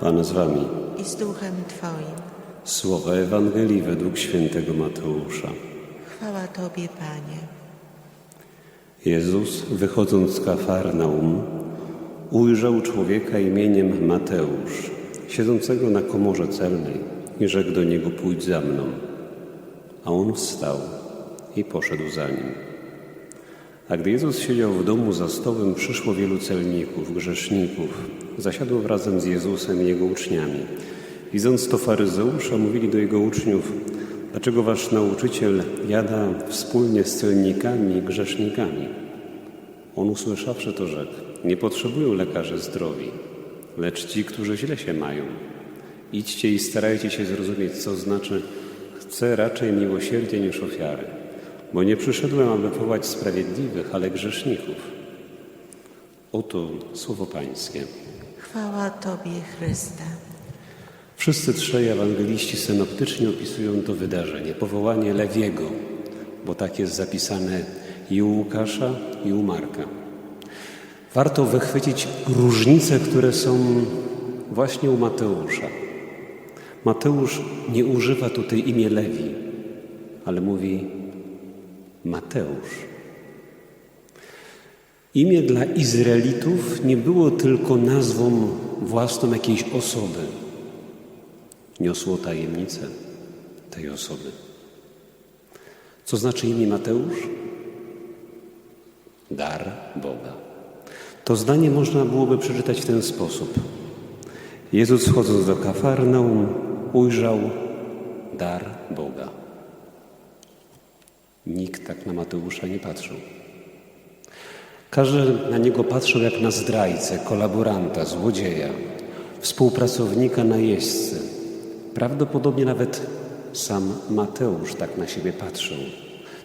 Pan z wami. i z duchem Twoim. Słowa Ewangelii według świętego Mateusza. Chwała Tobie, Panie. Jezus, wychodząc z Kafarnaum, ujrzał człowieka imieniem Mateusz, siedzącego na komorze celnej i rzekł do niego, pójdź za mną. A on wstał i poszedł za nim. A gdy Jezus siedział w domu za stołem, przyszło wielu celników, grzeszników. Zasiadło razem z Jezusem i Jego uczniami. Widząc to faryzeusze, mówili do Jego uczniów, dlaczego wasz nauczyciel jada wspólnie z celnikami i grzesznikami? On usłyszawszy to rzekł, nie potrzebują lekarzy zdrowi, lecz ci, którzy źle się mają. Idźcie i starajcie się zrozumieć, co znaczy chcę raczej miłosierdzie niż ofiary, bo nie przyszedłem, aby powołać sprawiedliwych, ale grzeszników. Oto słowo Pańskie. Chwała Tobie, Chryste. Wszyscy trzej ewangeliści synoptycznie opisują to wydarzenie, powołanie Lewiego, bo tak jest zapisane i u Łukasza, i u Marka. Warto wychwycić różnice, które są właśnie u Mateusza. Mateusz nie używa tutaj imię Lewi, ale mówi Mateusz. Imię dla Izraelitów nie było tylko nazwą własną jakiejś osoby. Niosło tajemnicę tej osoby. Co znaczy imię Mateusz? Dar Boga. To zdanie można byłoby przeczytać w ten sposób. Jezus wchodząc do Kafarnaum ujrzał dar Boga. Nikt tak na Mateusza nie patrzył. Każdy na niego patrzył jak na zdrajcę, kolaboranta, złodzieja, współpracownika najeźdźcy. Prawdopodobnie nawet sam Mateusz tak na siebie patrzył.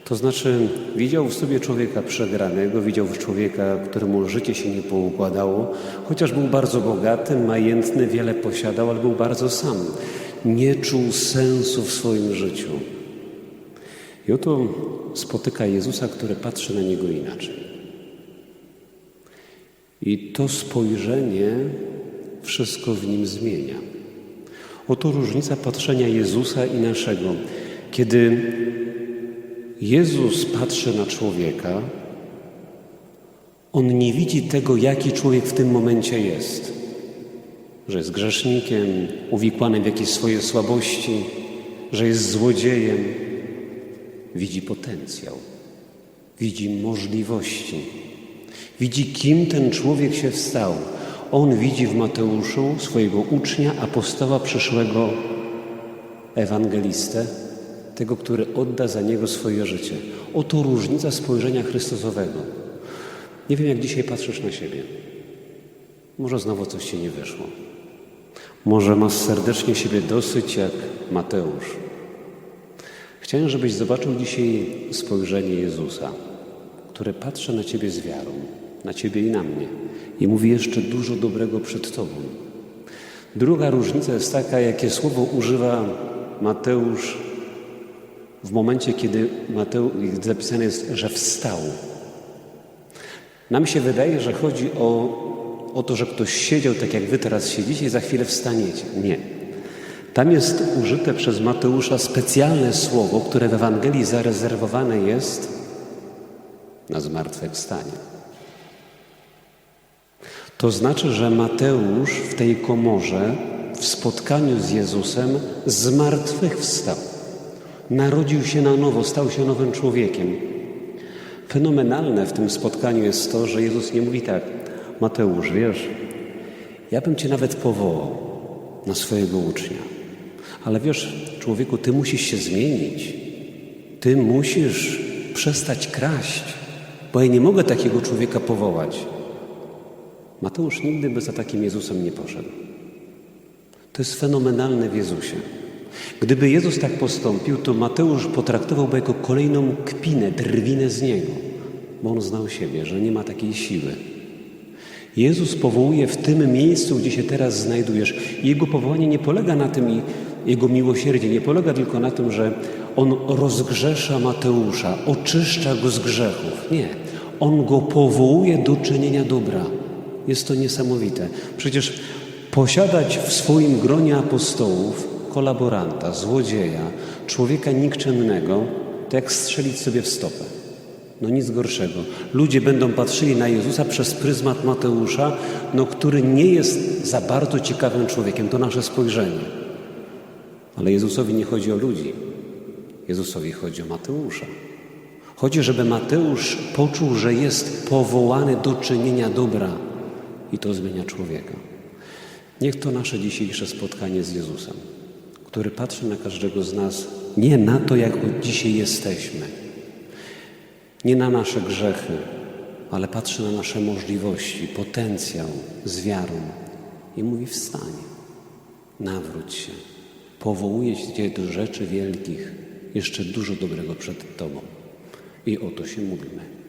To znaczy, widział w sobie człowieka przegranego, widział w człowieka, któremu życie się nie poukładało, chociaż był bardzo bogaty, majętny, wiele posiadał, ale był bardzo sam. Nie czuł sensu w swoim życiu. I oto spotyka Jezusa, który patrzy na niego inaczej. I to spojrzenie wszystko w nim zmienia. Oto różnica patrzenia Jezusa i naszego. Kiedy Jezus patrzy na człowieka, on nie widzi tego, jaki człowiek w tym momencie jest. Że jest grzesznikiem, uwikłanym w jakieś swoje słabości, że jest złodziejem. Widzi potencjał, widzi możliwości, widzi, kim ten człowiek się wstał. On widzi w Mateuszu swojego ucznia, apostoła przyszłego ewangelistę, tego, który odda za niego swoje życie. Oto różnica spojrzenia Chrystusowego. Nie wiem, jak dzisiaj patrzysz na siebie. Może znowu coś ci nie wyszło. Może masz serdecznie siebie dosyć jak Mateusz. Chciałem, żebyś zobaczył dzisiaj spojrzenie Jezusa, które patrzy na ciebie z wiarą, na ciebie i na mnie i mówi jeszcze dużo dobrego przed tobą. Druga różnica jest taka, jakie słowo używa Mateusz w momencie, kiedy Mateusz, zapisane jest, że wstał. Nam się wydaje, że chodzi o, o to, że ktoś siedział tak jak wy teraz siedzicie i za chwilę wstaniecie. Nie. Tam jest użyte przez Mateusza specjalne słowo, które w Ewangelii zarezerwowane jest na zmartwychwstanie. To znaczy, że Mateusz w tej komorze, w spotkaniu z Jezusem, zmartwychwstał. Narodził się na nowo, stał się nowym człowiekiem. Fenomenalne w tym spotkaniu jest to, że Jezus nie mówi tak, Mateusz, wiesz, ja bym cię nawet powołał na swojego ucznia. Ale wiesz, człowieku, ty musisz się zmienić. Ty musisz przestać kraść, bo ja nie mogę takiego człowieka powołać. Mateusz nigdy by za takim Jezusem nie poszedł. To jest fenomenalne w Jezusie. Gdyby Jezus tak postąpił, to Mateusz potraktowałby jako kolejną kpinę, drwinę z niego, bo on znał siebie, że nie ma takiej siły. Jezus powołuje w tym miejscu, gdzie się teraz znajdujesz. Jego powołanie nie polega na tym jego miłosierdzie nie polega tylko na tym, że on rozgrzesza Mateusza, oczyszcza go z grzechów. Nie. On go powołuje do czynienia dobra. Jest to niesamowite. Przecież Posiadać w swoim gronie apostołów kolaboranta, złodzieja, człowieka nikczemnego, to jak strzelić sobie w stopę. No nic gorszego. Ludzie będą patrzyli na Jezusa przez pryzmat Mateusza, no, który nie jest za bardzo ciekawym człowiekiem. To nasze spojrzenie. Ale Jezusowi nie chodzi o ludzi. Jezusowi chodzi o Mateusza. Chodzi, żeby Mateusz poczuł, że jest powołany do czynienia dobra i to zmienia człowieka. Niech to nasze dzisiejsze spotkanie z Jezusem, który patrzy na każdego z nas nie na to, jak dzisiaj jesteśmy, nie na nasze grzechy, ale patrzy na nasze możliwości, potencjał z wiarą i mówi: Wstań, nawróć się, powołuje Cię do rzeczy wielkich, jeszcze dużo dobrego przed Tobą. I o to się módlmy.